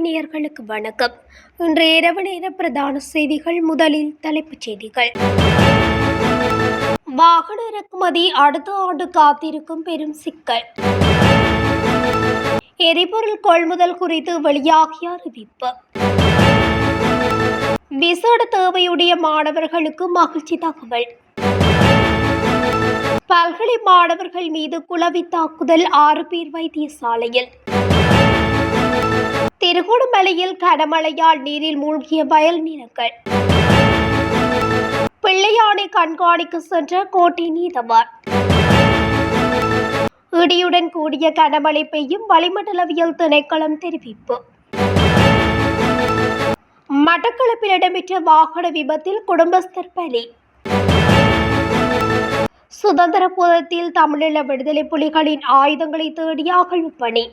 நேயர்களுக்கு வணக்கம். இன்று இரவு நேர பிரதான செய்திகள் முதலில் தலைப்புச் செய்திகள். வாகன இறக்குமதி அடுத்த ஆண்டு காத்திருக்கும் பெரும் சிக்கல். எரிபொருள் கொள்முதல் குறித்து வெளியாகிய அறிவிப்பு. விசேட தேவையுடைய மாணவர்களுக்கு மகிழ்ச்சி தகவல். பல்கலை மாணவர்கள் மீது குளவி தாக்குதல் ஆறு பேர் வைத்தியசாலையில். திருகோணமலையில் கனமழையால் நீரில் மூழ்கிய வயல் நிலங்கள் பிள்ளையானை கண்காணிக்க சென்ற கோட்டை நீதவார் இடியுடன் கூடிய கனமழை பெய்யும் வளிமண்டலவியல் திணைக்களம் தெரிவிப்பு. மட்டக்களப்பில் இடம்பெற்ற வாகன விபத்தில் குடும்பஸ்தர் பலி. சுதந்திர போதத்தில் தமிழீழ விடுதலை புலிகளின் ஆயுதங்களை தேடிய அகழ்வு பணி.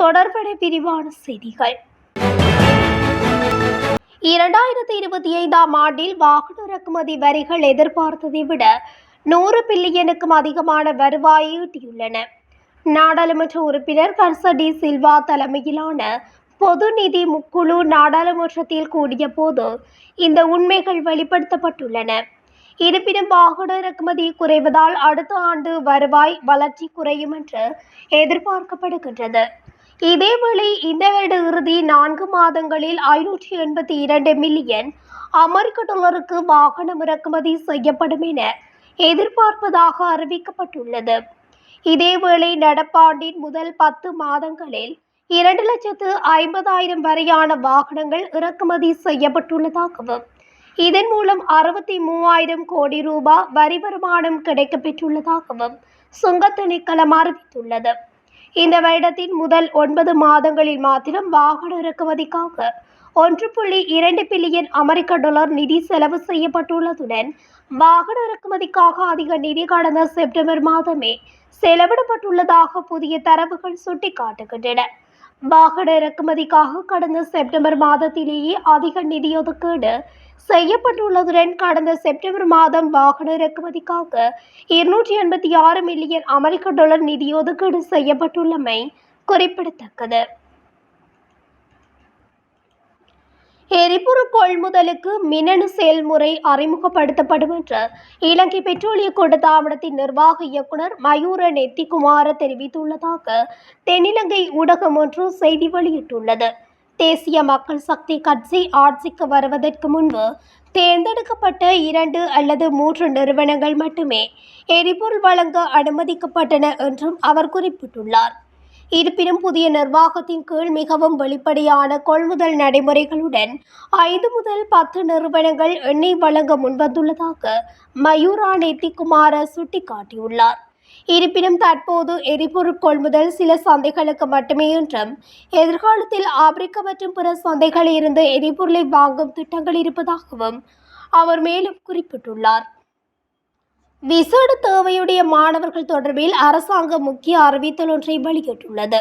தொடர்பட விரிவான செய்திகள். இரண்டாயிரத்தி இருபத்தி ஐந்தாம் ஆண்டில் வாகன இறக்குமதி வரிகள் எதிர்பார்த்ததை விட நூறு பில்லியனுக்கும் அதிகமான வருவாயை ஈட்டியுள்ளன. நாடாளுமன்ற உறுப்பினர் கர்ச டி சில்வா தலைமையிலான பொது நிதி முக்குழு நாடாளுமன்றத்தில் கூடிய போது இந்த உண்மைகள் வெளிப்படுத்தப்பட்டுள்ளன. இருப்பினும் வாகன இறக்குமதி குறைவதால் அடுத்த ஆண்டு வருவாய் வளர்ச்சி குறையும் என்று எதிர்பார்க்கப்படுகின்றது. இதேவேளை இந்த வருட இறுதி நான்கு மாதங்களில் ஐநூற்றி எண்பத்தி இரண்டு மில்லியன் அமெரிக்க டாலருக்கு வாகனம் இறக்குமதி செய்யப்படும் என எதிர்பார்ப்பதாக அறிவிக்கப்பட்டுள்ளது. இதேவேளை நடப்பாண்டின் முதல் பத்து மாதங்களில் இரண்டு லட்சத்து ஐம்பதாயிரம் வரையான வாகனங்கள் இறக்குமதி செய்யப்பட்டுள்ளதாகவும் இதன் மூலம் அறுபத்தி மூவாயிரம் கோடி ரூபாய் வரி வருமானம் கிடைக்கப்பெற்றுள்ளதாகவும் சுங்கத் திணைக்களம் அறிவித்துள்ளது. இந்த வருடத்தின் முதல் ஒன்பது மாதங்களில் மாத்திரம் வாகன இறக்குமதிக்காக ஒன்று புள்ளி இரண்டு பில்லியன் அமெரிக்க டாலர் நிதி செலவு செய்யப்பட்டுள்ளதுடன் வாகன இறக்குமதிக்காக அதிக நிதி கடந்த செப்டம்பர் மாதமே செலவிடப்பட்டுள்ளதாக புதிய தரவுகள் சுட்டிக்காட்டுகின்றன. வாகன இறக்குமதிக்காக கடந்த செப்டம்பர் மாதத்திலேயே அதிக நிதி ஒதுக்கீடு செய்யப்பட்டுள்ளதுடன் கடந்த செப்டம்பர் மாதம் வாகன இறக்குமதிக்காக இருநூற்றி எண்பத்தி ஆறு மில்லியன் அமெரிக்க டாலர் நிதி ஒதுக்கீடு செய்யப்பட்டுள்ளமை குறிப்பிடத்தக்கது. எரிபொருள் கொள்முதலுக்கு மின்னணு செயல்முறை அறிமுகப்படுத்தப்படும் என்று இலங்கை பெட்ரோலிய கூட்டத்தாபனத்தின் நிர்வாக இயக்குனர் மயூர நெத்திகுமார தெரிவித்துள்ளதாக தென்னிலங்கை ஊடகம் ஒன்று செய்தி வெளியிட்டுள்ளது. தேசிய மக்கள் சக்தி கட்சி ஆட்சிக்கு வருவதற்கு முன்பு தேர்ந்தெடுக்கப்பட்ட இரண்டு அல்லது மூன்று நிறுவனங்கள் மட்டுமே எரிபொருள் வழங்க அனுமதிக்கப்பட்டன என்றும் அவர் குறிப்பிட்டுள்ளார். இருப்பினும் புதிய நிர்வாகத்தின் கீழ் மிகவும் வெளிப்படையான கொள்முதல் நடைமுறைகளுடன் ஐந்து முதல் பத்து நிறுவனங்கள் எண்ணெய் வழங்க முன்வந்துள்ளதாக மயூரா நெத்திகுமார சுட்டிக்காட்டியுள்ளார். இருப்பினும் தற்போது எரிபொருள் கொள்முதல் சில சந்தைகளுக்கு மட்டுமே என்றும் எதிர்காலத்தில் ஆப்பிரிக்கா மற்றும் பிற சந்தைகளில் இருந்து எரிபொருளை வாங்கும் திட்டங்கள் இருப்பதாகவும் அவர் மேலும் குறிப்பிட்டுள்ளார். விசேட தேவையுடைய மாணவர்கள் தொடர்பில் அரசாங்கம் முக்கிய அறிவித்தல் ஒன்றை வெளியிட்டுள்ளது.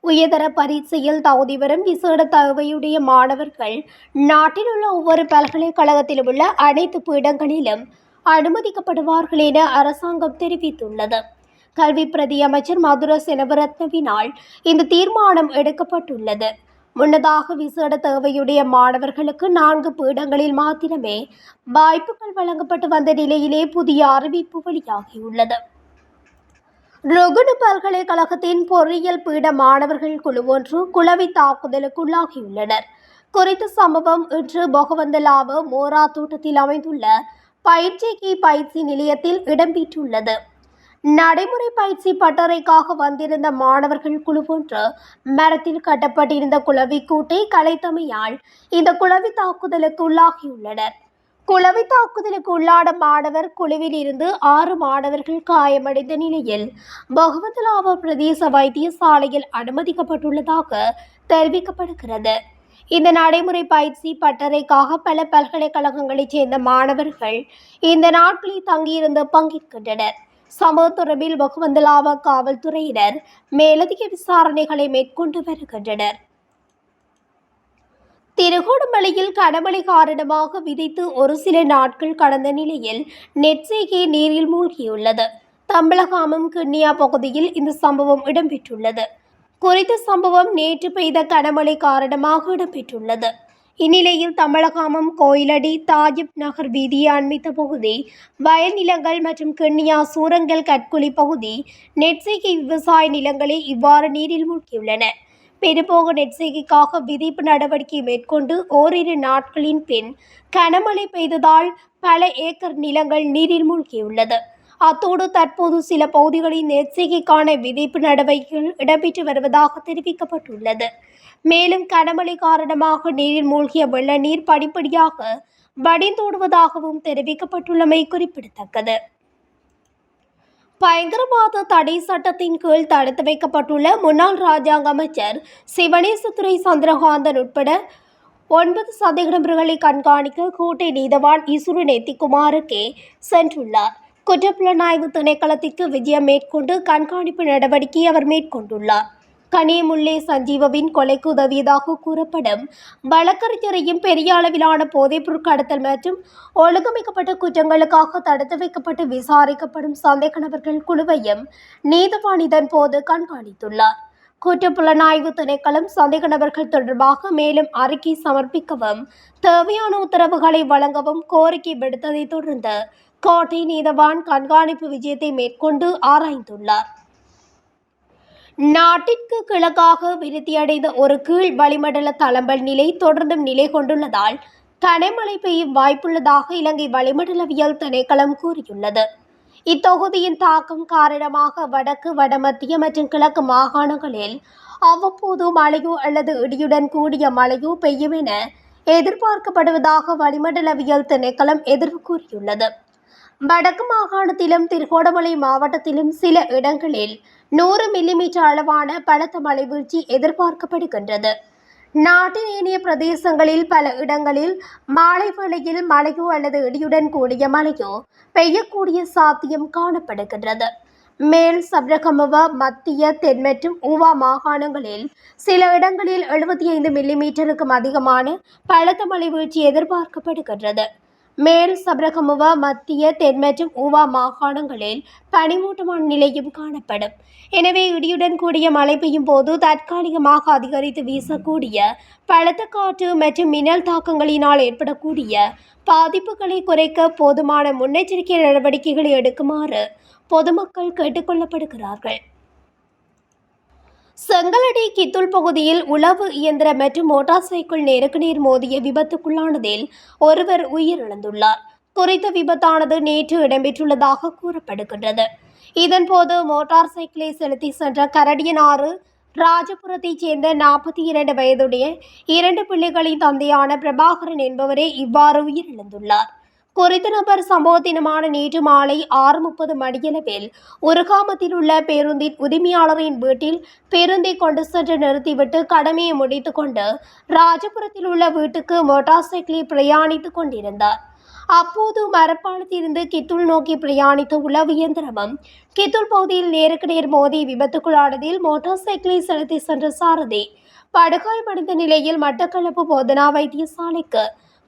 உயர்தர பரீட்சையில் தகுதி பெறும் விசேட தேவையுடைய மாணவர்கள் நாட்டில் உள்ள ஒவ்வொரு பல்கலைக்கழகத்திலும் உள்ள அனைத்து பீடங்களிலும் அனுமதிக்கப்படுவார்கள் என அரசாங்கம் தெரிவித்துள்ளது. கல்வி பிரதி அமைச்சர் மதுர செனவரத்னவினால் இந்த தீர்மானம் எடுக்கப்பட்டுள்ளது. முன்னதாக விசேட தேவையுடைய மாணவர்களுக்கு நான்கு பீடங்களில் மாத்திரமே வாய்ப்புகள் வழங்கப்பட்டு வந்த நிலையிலே புதிய அறிவிப்பு வெளியாகியுள்ளது. ருகுணு பல்கலைக்கழகத்தின் பொறியியல் பீட மாணவர்கள் குழு ஒன்று குளவி தாக்குதலுக்குள்ளாகியுள்ளனர். குறித்த சம்பவம் இன்று பொகவந்தலாவு மோரா தோட்டத்தில் அமைந்துள்ள பயிற்சிக்கு பயிற்சி நிலையத்தில் இடம்பெற்றுள்ளது. நடைமுறை பயிற்சி பட்டறைக்காக வந்திருந்த மாணவர்கள் குழு ஒன்று மரத்தில் கட்டப்பட்டிருந்த குளவி கூட்டை கலைத்தமையால் இந்த குளவி தாக்குதலுக்கு உள்ளாகியுள்ளனர். குளவி தாக்குதலுக்கு உள்ளான மாணவர் குழுவில் இருந்து ஆறு மாணவர்கள் காயமடைந்த நிலையில் பகவந்தலாவ பிரதேச வைத்தியசாலையில் அனுமதிக்கப்பட்டுள்ளதாக தெரிவிக்கப்படுகிறது. இந்த நடைமுறை பயிற்சி பட்டறைக்காக பல பல்கலைக்கழகங்களைச் சேர்ந்த மாணவர்கள் இந்த நாட்களில் தங்கியிருந்து பங்கேற்கின்றனர். சம்பவ தொடர்பில் வகுவந்தலாவ காவல்துறையினர் மேலதிக விசாரணைகளை மேற்கொண்டு வருகின்றனர். திருகோணமலையில் கனமழை காரணமாக விதைத்து ஒரு சில நாட்கள் கடந்த நிலையில் நெற்செய்கை நீரில் மூழ்கியுள்ளது. தம்பலகாமம் கிண்ணியா பகுதியில் இந்த சம்பவம் இடம்பெற்றுள்ளது. குறித்த சம்பவம் நேற்று பெய்த கனமழை காரணமாக இடம்பெற்றுள்ளது. இந்நிலையில் தமிழகாமம் கோயிலடி தாயிப் நகர் வீதியை அண்மித்த பகுதி வயல் நிலங்கள் மற்றும் கிண்ணியா சூரங்கல் கட்குழி பகுதி நெற்செய்கை விவசாய நிலங்களே இவ்வாறு நீரில் மூழ்கியுள்ளன. பெரும்போக நெற்செய்கைக்காக விதிப்பு நடவடிக்கை மேற்கொண்டு ஓரிரு நாட்களின் பின் கனமழை பெய்ததால் பல ஏக்கர் நிலங்கள் நீரில் மூழ்கியுள்ளது. அத்தோடு தற்போது சில பகுதிகளில் நெற்சிகைக்கான விதிப்பு நடவடிக்கைகள் இடம்பெற்று வருவதாக தெரிவிக்கப்பட்டுள்ளது. மேலும் கனமழை காரணமாக நீரில் மூழ்கிய வெள்ள நீர் படிப்படியாக வடிந்தோடுவதாகவும் தெரிவிக்கப்பட்டுள்ளமை குறிப்பிடத்தக்கது. பயங்கரவாத தடை சட்டத்தின் கீழ் தடுத்து வைக்கப்பட்டுள்ள முன்னாள் ராஜாங்க அமைச்சர் சிவனேசதுரை சந்திரகாந்தன் உட்பட ஒன்பது சந்தேகநபர்களை கண்காணிக்க கோட்டை நீதவான் இசுரு நெத்திக்குமாருக்கு சென்றுள்ளார். குற்றப்புலனாய்வு திணைக்களத்திற்கு விஜயம் மேற்கொண்டு கண்காணிப்பு நடவடிக்கை அவர் மேற்கொண்டுள்ளார். கனியமுல்லே சஞ்சீவவின் கொலைக்கு உதவியதாக கூறப்படும் வழக்கறிஞரையும் பெரிய அளவிலான போதைப் பொருட்கடத்தல் மற்றும் ஒழுங்கமைக்கப்பட்ட குற்றங்களுக்காக தடுத்து வைக்கப்பட்டு விசாரிக்கப்படும் சந்தேக நபர்கள் குழுவையும் நீதவான் போது கண்காணித்துள்ளார். குற்றப்புலனாய்வு திணைக்களம் சந்தேக நபர்கள் தொடர்பாக மேலும் அறிக்கை சமர்ப்பிக்கவும் தேவையான உத்தரவுகளை வழங்கவும் கோரிக்கை விடுத்ததைத் தொடர்ந்து கோட்டை நீதவான் கண்காணிப்பு விஜயத்தை மேற்கொண்டு ஆராய்ந்துள்ளார். நாட்டிற்கு கிழக்காக விருத்தியடைந்த ஒரு கீழ் வளிமண்டல தளம்பல் நிலை தொடர்ந்தும் நிலை கொண்டுள்ளதால் கனமழை பெய்யும் வாய்ப்புள்ளதாக இலங்கை வளிமண்டலவியல் திணைக்களம் கூறியுள்ளது. இத்தொகுதியின் தாக்கம் காரணமாக வடக்கு வடமத்திய மற்றும் கிழக்கு மாகாணங்களில் அவ்வப்போது மழையோ அல்லது இடியுடன் கூடிய மழையோ பெய்யும் என எதிர்பார்க்கப்படுவதாக வளிமண்டலவியல் திணைக்களம் எதிர்வு கூறியுள்ளது. வடக்கு மாகாணத்திலும் திருகோணமலை மாவட்டத்திலும் சில இடங்களில் நூறு மில்லிமீட்டர் அளவான பலத்த மழை வீழ்ச்சி எதிர்பார்க்கப்படுகின்றது. நாட்டின் ஏனைய பிரதேசங்களில் பல இடங்களில் மாலை வேளையில் மழையோ அல்லது இடியுடன் கூடிய மழையோ பெய்யக்கூடிய சாத்தியம் காணப்படுகின்றது. மேல் சப்ரகமுவ மத்திய தென் மற்றும் ஊவா மாகாணங்களில் சில இடங்களில் எழுபத்தி ஐந்து மில்லிமீட்டருக்கும் அதிகமான பலத்த மழை வீழ்ச்சி எதிர்பார்க்கப்படுகின்றது. மேல் சப்ரகமுவ மத்திய தென் மற்றும் ஊவா மாகாணங்களில் பனிமூட்டமான நிலையும் காணப்படும். எனவே இடியுடன் கூடிய மழை பெய்யும் போது தற்காலிகமாக அதிகரித்து வீசக்கூடிய பலத்த காற்று மற்றும் மின்னல் தாக்கங்களினால் ஏற்படக்கூடிய பாதிப்புகளை குறைக்க போதுமான முன்னெச்சரிக்கை நடவடிக்கைகளை எடுக்குமாறு பொதுமக்கள் கேட்டுக்கொள்ளப்படுகிறார்கள். செங்கலடி கித்துள் பகுதியில் உளவு இயந்திரம் மற்றும் மோட்டார் சைக்கிள் நேருக்கு நேர் மோதிய விபத்துக்குள்ளானதில் ஒருவர் உயிரிழந்துள்ளார். குறித்த விபத்தானது நேற்று இடம்பெற்றுள்ளதாக கூறப்படுகின்றது. இதன்போது மோட்டார் சைக்கிளை செலுத்தி சென்ற கரடியனாறு ராஜபுரத்தைச் சேர்ந்த நாற்பத்தி இரண்டு வயதுடைய இரண்டு பிள்ளைகளின் தந்தையான பிரபாகரன் என்பவரே இவ்வாறு உயிரிழந்துள்ளார். குறித்த நபர் சம்பவ தினமான நேற்று மாலை ஆறு முப்பது மணியளவில் உருகாமத்தில் உள்ள பேருந்தின் உரிமையாளரின் வீட்டில் பேருந்தை கொண்டு சென்று நிறுத்திவிட்டு கடமையை முடித்துக்கொண்டு ராஜபுரத்தில் உள்ள வீட்டுக்கு மோட்டார் சைக்கிளில் பிரயாணித்துக் கொண்டிருந்தார். அப்போது மரப்பாலத்திலிருந்து கித்துள் நோக்கி பிரயாணித்த உளவு இயந்திரமும் கித்துள் பகுதியில் நேருக்கு நேர் மோதி விபத்துக்குள்ளானதில் மோட்டார் சைக்கிளை செலுத்தி சென்ற சாரதி படுகாயமடைந்த நிலையில் மட்டக்களப்பு போதனா வைத்தியசாலைக்கு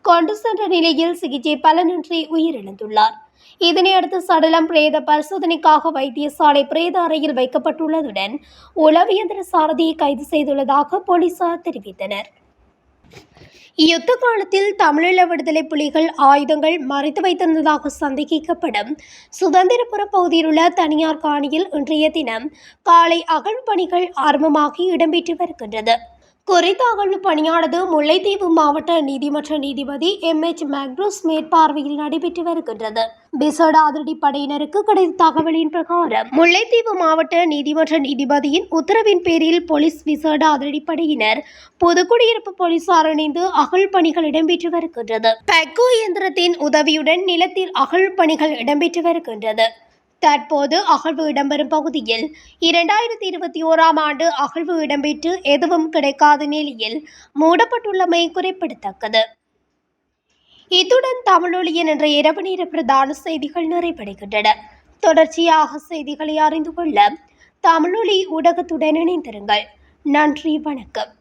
கொண்டு சென்ற நிலையில் சிகிச்சை பலனின்றி உயிரிழந்துள்ளார். இதனையடுத்து சடலம் பிரேத பரிசோதனைக்காக வைத்தியசாலை பிரேத அறையில் வைக்கப்பட்டுள்ளதுடன் உளவியந்திர சாரதியை கைது செய்துள்ளதாக போலீசார் தெரிவித்தனர். யுத்த காலத்தில் தமிழீழ விடுதலை புலிகள் ஆயுதங்கள் மறைத்து வைத்திருந்ததாக சந்தேகிக்கப்படும் சுதந்திரபுர பகுதியில் உள்ள தனியார் காணியில் இன்றைய தினம் காலை அகழ்வு பணிகள் ஆரம்பமாகி இடம்பெற்று வருகின்றது. குறித்த பணியானது முல்லைத்தீவு மாவட்ட நீதிமன்ற நீதிபதி எம் எச் மேக்ரோஸ் மேற்பார்வையில் நடைபெற்று வருகின்றது. விசேட அதிரடி படையினருக்கு கிடைத்த தகவலின் பிரகாரம் முல்லைத்தீவு மாவட்ட நீதிமன்ற நீதிபதியின் உத்தரவின் பேரில் போலீஸ் விசேட அதிரடி படையினர் பொதுக்குடியிருப்பு போலீசார் இணைந்து அகழ் பணிகள் இடம்பெற்று வருகின்றது. பெக்கோ இயந்திரத்தின் உதவியுடன் நிலத்தில் அகழ் பணிகள் இடம்பெற்று வருகின்றது. தற்போது அகழ்வு இடம்பெறும் பகுதியில். இரண்டாயிரத்தி இருபத்தி ஓராம் ஆண்டு அகழ்வு இடம்பெற்று எதுவும் கிடைக்காத நிலையில் மூடப்பட்டுள்ளமை குறிப்பிடத்தக்கது. இத்துடன் தமிழொலியின் என்ற இரவு நேர பிரதான செய்திகள் நிறைவடைகின்றன. தொடர்ச்சியாக செய்திகளை அறிந்து கொள்ள தமிழொலி ஊடகத்துடன் இணைந்திருங்கள். நன்றி வணக்கம்.